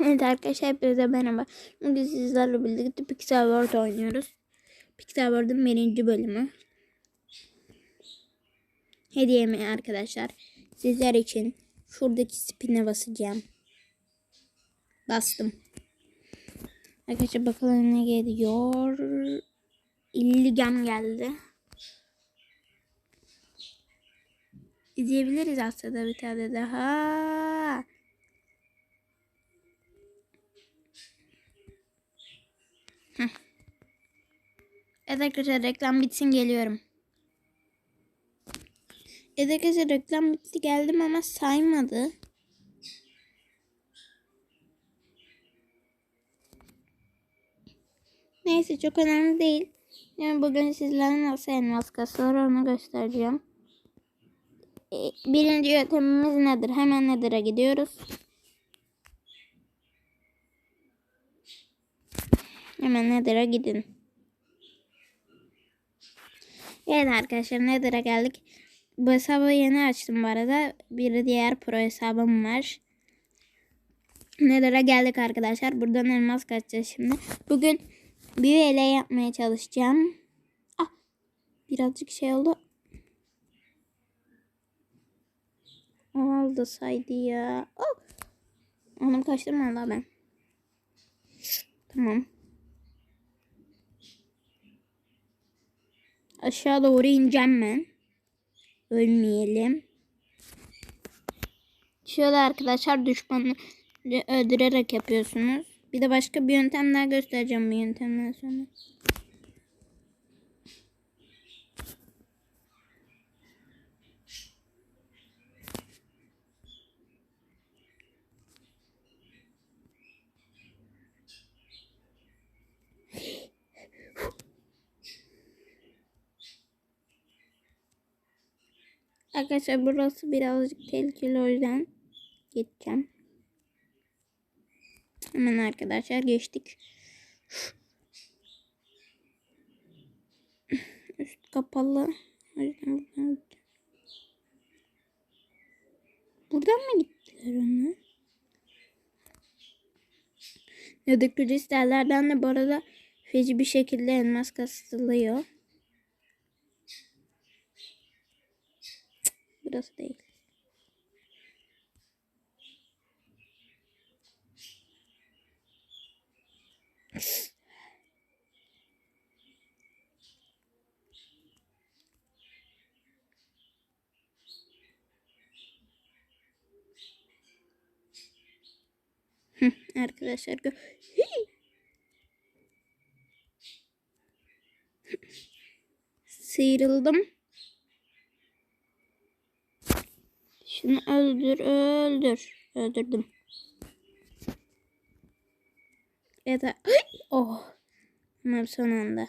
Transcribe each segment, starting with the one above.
Evet arkadaşlar hepinize merhaba. Bugün sizlerle birlikte Pixel World oynuyoruz. Pixel World'un birinci bölümü. Hediyemi arkadaşlar. Sizler için şuradaki spin'e basacağım. Bastım. Arkadaşlar bakalım ne geliyor. 50 gem geldi. İzleyebiliriz aslında bir tane daha. Evet arkadaşlar reklam bitsin geliyorum. Evet arkadaşlar reklam bitti geldim ama saymadı. Neyse çok önemli değil. Yani bugün sizlere nasıl elmas kasılır onu göstereceğim. E, Birinci yöntemimiz nedir? Hemen nedir'e gidiyoruz. Hemen nedir'e gidin. Evet arkadaşlar Nether'a geldik. Bu hesabı yeni açtım bu arada. Bir diğer pro hesabım var. Nether'a geldik arkadaşlar. Buradan elmas kaçacağız şimdi. Bugün bir ele yapmaya çalışacağım. Ah, birazcık şey oldu. Oldu saydı ya. Oh. Onu kaçtım ben. Tamam. Aşağı doğru ineceğim ben. Ölmeyelim. Şöyle arkadaşlar düşmanı öldürerek yapıyorsunuz. Bir de başka bir yöntem daha göstereceğim bu yöntemden sonra. Arkadaşlar burası birazcık tehlikeli o yüzden geçeceğim. Hemen arkadaşlar geçtik. Üst kapalı. O yüzden buradan Buradan mı gittiler onlar? Yedek kristallerden de bu arada feci bir şekilde elmas kasılıyor. Burası değil. Arkadaşlar gö sıyrıldım. Şunu öldür, öldür. Öldürdüm. Ya da oh. Tamam son anda.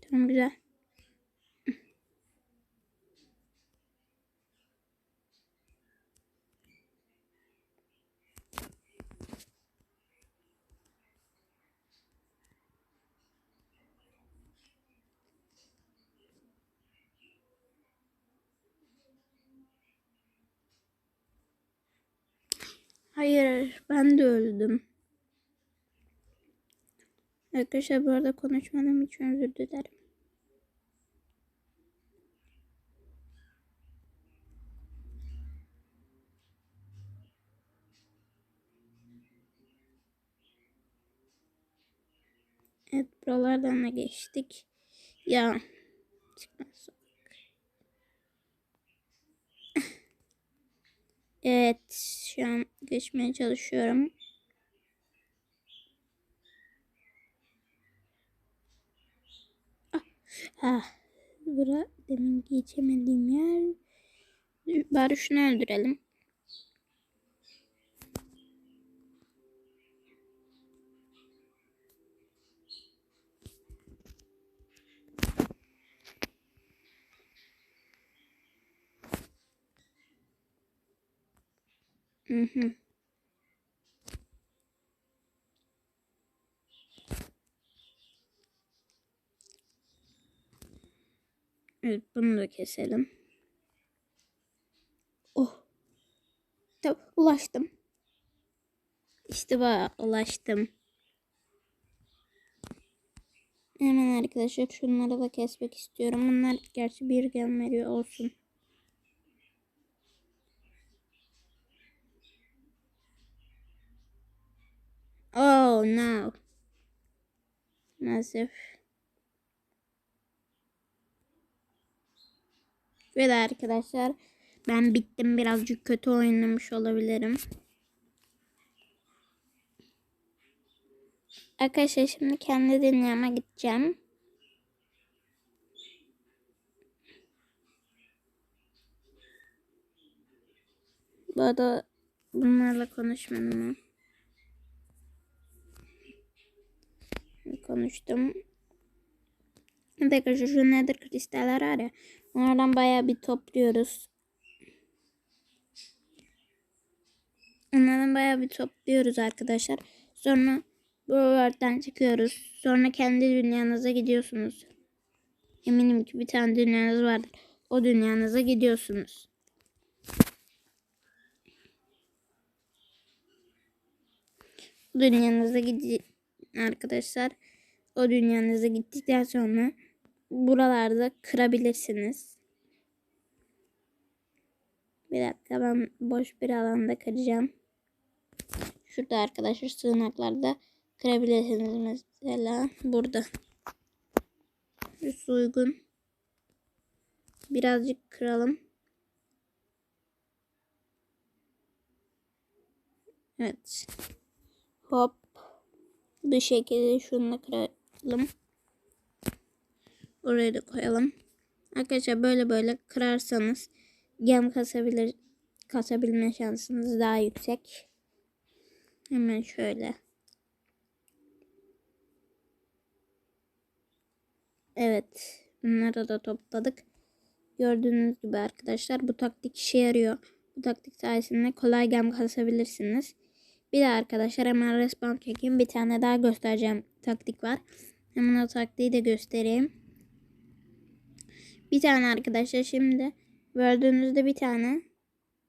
Tamam güzel. Hayır, ben de öldüm. Arkadaşlar bu arada konuşmadığım için özür dilerim. Evet buralardan da geçtik. Ya Evet şu an geçmeye çalışıyorum. Ah, ah, bura demin geçemediğim yer. Bari şunu öldürelim. Hı. Evet bunu da keselim. Oh. Tamam ulaştım. İşte bu ulaştım. Hemen arkadaşlar şunları da kesmek istiyorum. Bunlar gerçi bir gen veriyor olsun. Oh no. Maalesef. Ve de arkadaşlar ben bittim birazcık kötü oynamış olabilirim. Arkadaşlar şimdi kendi dünyama gideceğim. Bu arada bunlarla konuşmadım? Konuştum. Arkadaşlar şu nedir kristaller var ya. Onlardan bayağı bir topluyoruz. Onlardan bayağı bir topluyoruz arkadaşlar. Sonra bu world'den çıkıyoruz. Sonra kendi dünyanıza gidiyorsunuz. Eminim ki bir tane dünyanız vardır. O dünyanıza gidiyorsunuz. Dünyanıza gidi arkadaşlar. O dünyanıza gittikten sonra buralarda kırabilirsiniz. Bir dakika ben boş bir alanda kıracağım. Şurada arkadaşlar sığınaklarda kırabilirsiniz mesela burada. Üst uygun. Birazcık kıralım. Evet. Hop. Bu şekilde şunu kıralım. Oraya da koyalım. Arkadaşlar böyle böyle kırarsanız gem kasabilir kasabilme şansınız daha yüksek. Hemen şöyle. Evet. Bunları da topladık. Gördüğünüz gibi arkadaşlar bu taktik işe yarıyor. Bu taktik sayesinde kolay gem kasabilirsiniz. Bir de arkadaşlar hemen respawn çekeyim. Bir tane daha göstereceğim taktik var. Hemen o taktiği de göstereyim. Bir tane arkadaşlar şimdi gördüğünüzde bir tane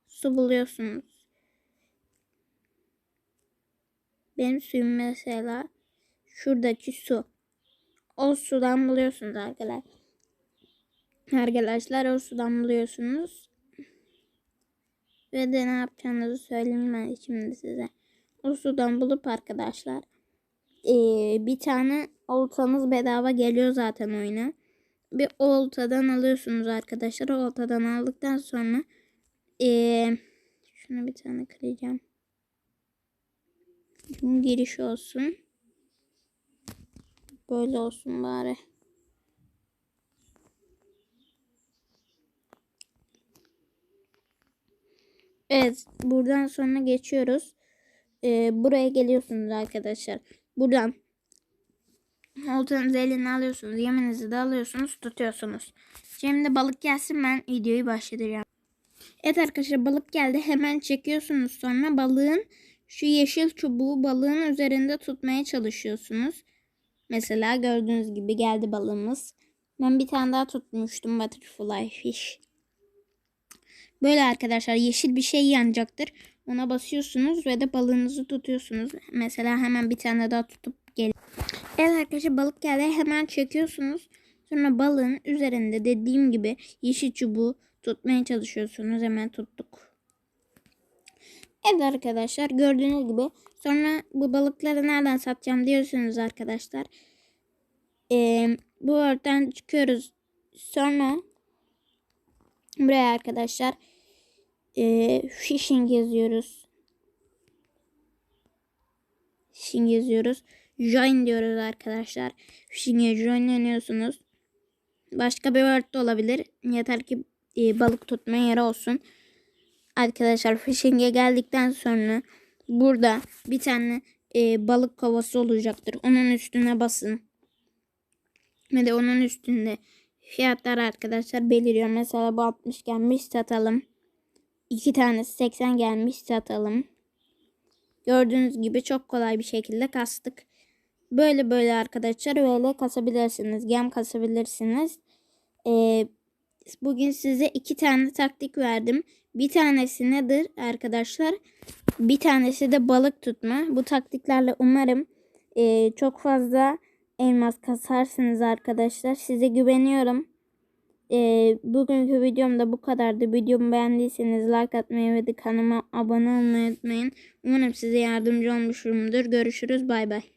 su buluyorsunuz. Benim suyum mesela şuradaki su. O sudan buluyorsunuz arkadaşlar. Arkadaşlar o sudan buluyorsunuz. Ve de ne yapacağınızı söyleyeyim ben şimdi size. O sudan bulup arkadaşlar ee, bir tane oltanız bedava geliyor zaten oyuna. Bir oltadan alıyorsunuz arkadaşlar. Oltadan aldıktan sonra ee, şuna bir tane kıracağım. Bunun giriş olsun. Böyle olsun bari. Evet. Buradan sonra geçiyoruz. Ee, buraya geliyorsunuz arkadaşlar. Buradan oltanızı eline alıyorsunuz. Yeminizi de alıyorsunuz. Tutuyorsunuz. Şimdi balık gelsin ben videoyu başlatacağım. Evet arkadaşlar balık geldi. Hemen çekiyorsunuz sonra balığın şu yeşil çubuğu balığın üzerinde tutmaya çalışıyorsunuz. Mesela gördüğünüz gibi geldi balığımız. Ben bir tane daha tutmuştum butterfly fish. Böyle arkadaşlar yeşil bir şey yanacaktır. Ona basıyorsunuz ve de balığınızı tutuyorsunuz. Mesela hemen bir tane daha tutup. Evet arkadaşlar balık geldi. Hemen çekiyorsunuz. Sonra balığın üzerinde dediğim gibi yeşil çubuğu tutmaya çalışıyorsunuz. Hemen tuttuk. Evet arkadaşlar gördüğünüz gibi sonra bu balıkları nereden satacağım diyorsunuz arkadaşlar. Ee, bu örtten çıkıyoruz. Sonra buraya arkadaşlar e, fishing yazıyoruz. Fishing yazıyoruz. Join diyoruz arkadaşlar. Fishing'e joinleniyorsunuz. Başka bir word de olabilir. Yeter ki e, balık tutma yeri olsun. Arkadaşlar fishing'e geldikten sonra burada bir tane e, balık kovası olacaktır. Onun üstüne basın. Ve de onun üstünde fiyatlar arkadaşlar beliriyor. Mesela bu 60 gelmiş satalım. 2 tanesi 80 gelmiş satalım. Gördüğünüz gibi çok kolay bir şekilde kastık. Böyle böyle arkadaşlar böyle kasabilirsiniz. Gem kasabilirsiniz. Ee, bugün size iki tane taktik verdim. Bir tanesi nedir arkadaşlar? Bir tanesi de balık tutma. Bu taktiklerle umarım e, çok fazla elmas kasarsınız arkadaşlar. Size güveniyorum. E, bugünkü videom da bu kadardı. Videomu beğendiyseniz like atmayı ve kanalıma abone olmayı unutmayın. Umarım size yardımcı olmuşumdur. Görüşürüz. Bay bay.